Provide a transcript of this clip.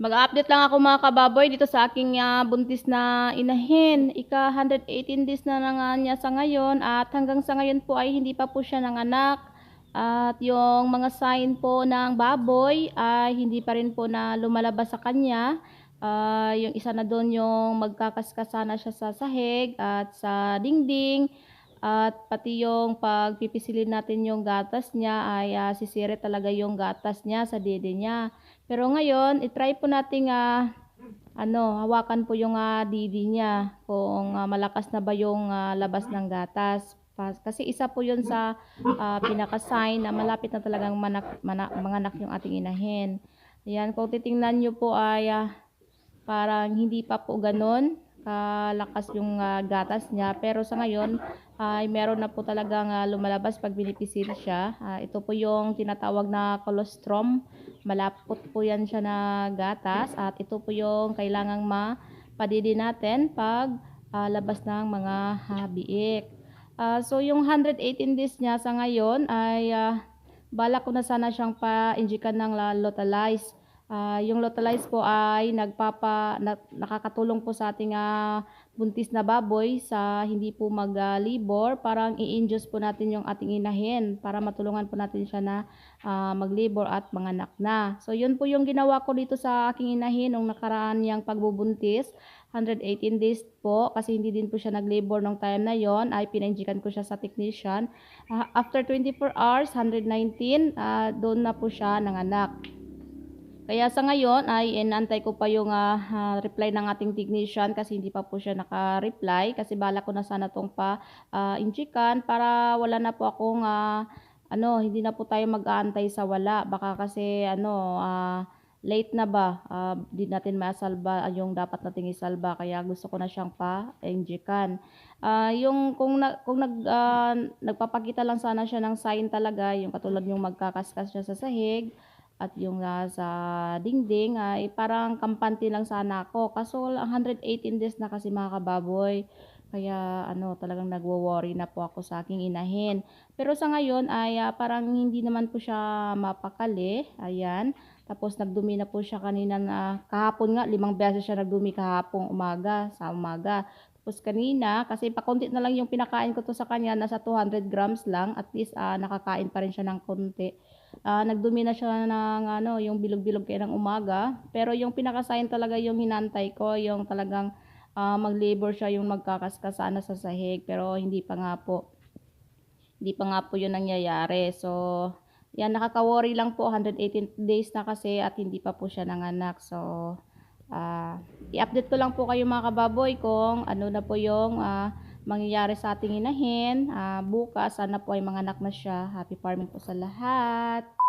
Mag-update lang ako mga kababoy dito sa aking ah, buntis na inahin. Ika 118 days na nga niya sa ngayon at hanggang sa ngayon po ay hindi pa po siya nanganak. At yung mga sign po ng baboy ay hindi pa rin po na lumalabas sa kanya. Ah, yung isa na doon yung magkakaskasana siya sa sahig at sa dingding. At pati yung pagpipisilin natin yung gatas niya ay ah, sisire talaga yung gatas niya sa dede niya. Pero ngayon, itry po nating ah, ano, hawakan po yung ah, didi niya kung ah, malakas na ba yung ah, labas ng gatas. Kasi isa po yun sa ah, pinaka-sign na malapit na talagang manak, mana- manganak yung ating inahin. Ayan, kung titingnan nyo po ay ah, parang hindi pa po ganun kalakas yung ah, gatas niya. Pero sa ngayon, ay meron na po talagang ah, lumalabas pag binipisil siya. Ah, ito po yung tinatawag na colostrum. Malapot po yan siya na gatas. At ito po yung kailangang mapadidi natin pag ah, labas ng mga ah, biik. Ah, so yung 118 days niya sa ngayon ay ah, balak ko na sana siyang pa-injikan ng Lotalize. Ah, yung Lotalize po ay nagpapa na- nakakatulong po sa ating ah, buntis na baboy sa hindi po mag-labor. Parang i-induce po natin yung ating inahin para matulungan po natin siya na ah, mag-labor at manganak na. So yun po yung ginawa ko dito sa aking inahin nung nakaraan niyang pagbubuntis. 118 days po kasi hindi din po siya nag-labor nung time na yon ay pinainjikan ko siya sa technician. Ah, after 24 hours, 119, ah, doon na po siya nanganak. Kaya sa ngayon ay inantay ko pa yung ah, ah, reply ng ating technician kasi hindi pa po siya naka-reply kasi bala ko na sana tong pa ah, injikan para wala na po akong ah, ano, hindi na po tayo mag-aantay sa wala. Baka kasi ano, ah, late na ba? Di natin masalba yung dapat nating isalba kaya gusto ko na siyang pa-injikan. Ah, yung kung na, kung nag ah, nagpapakita lang sana siya ng sign talaga, yung katulad yung magkakaskas siya sa sahig at yung ah, sa dingding ay parang kampante lang sana ako. Kaso ang 118 days na kasi mga kababoy. Kaya ano, talagang nagwo-worry na po ako sa aking inahin. Pero sa ngayon ay ah, parang hindi naman po siya mapakali. Ayan. Tapos nagdumi na po siya kanina na kahapon nga, limang beses siya nagdumi kahapong umaga, sa umaga. Tapos kanina, kasi pakunti na lang yung pinakain ko to sa kanya, nasa 200 grams lang. At least ah, nakakain pa rin siya ng konti. Ah, nagdumi na siya ng ano, yung bilog-bilog kaya ng umaga. Pero yung pinaka-sign talaga yung hinantay ko, yung talagang ah, mag-labor siya, yung magkakaskasana sa sahig. Pero hindi pa nga po. Hindi pa nga po yun nangyayari. So, yan, nakaka-worry lang po. 118 days na kasi at hindi pa po siya nanganak. So, ah, i-update ko lang po kayo mga kababoy kung ano na po yung ah, mangyayari sa ating inahin. Ah, bukas, sana po ay manganak na siya. Happy farming po sa lahat.